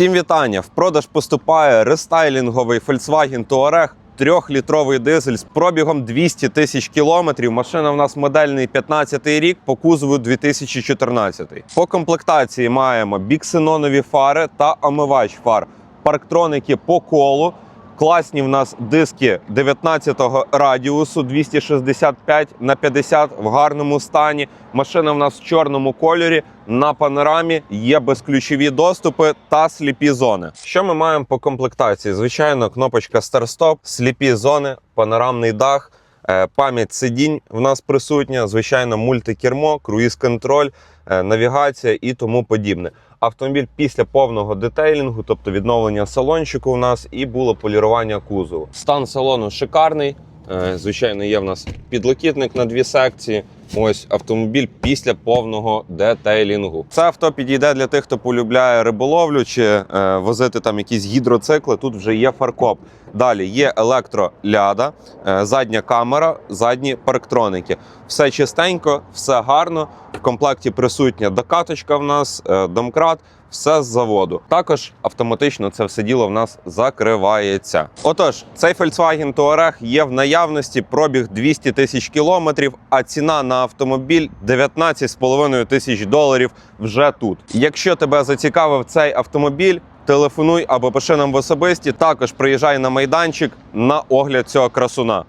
Всім вітання! В продаж поступає рестайлінговий Volkswagen Touareg. Трьохлітровий дизель з пробігом 200 тисяч кілометрів. Машина в нас модельний 15 рік, по кузову 2014. По комплектації маємо біксенонові фари та омивач фар, парктроники по колу. Класні в нас диски 19-го радіусу 265 на 50 в гарному стані. Машина в нас в чорному кольорі. На панорамі є безключові доступи та сліпі зони. Що ми маємо по комплектації? Звичайно, кнопочка старт-стоп, сліпі зони, панорамний дах. Е, Пам'ять сидінь в нас присутня, звичайно, мультикермо, круїз-контроль, е, навігація і тому подібне. Автомобіль після повного детейлінгу, тобто відновлення салончику у нас і було полірування кузову. Стан салону шикарний. Е, Звичайно, є в нас підлокітник на дві секції. Ось автомобіль після повного детейлінгу. Це авто підійде для тих, хто полюбляє риболовлю чи е, возити там якісь гідроцикли. Тут вже є фаркоп. Далі є електроляда, е, задня камера, задні парктроники. Все чистенько, все гарно. В комплекті присутня докаточка в нас, е, домкрат. Все з заводу. Також автоматично це все діло в нас закривається. Отож, цей Volkswagen Touareg є в наявності пробіг 200 тисяч кілометрів, а ціна на автомобіль 19,5 тисяч доларів вже тут. Якщо тебе зацікавив цей автомобіль, телефонуй або пиши нам в особисті. Також приїжджай на майданчик на огляд цього красуна.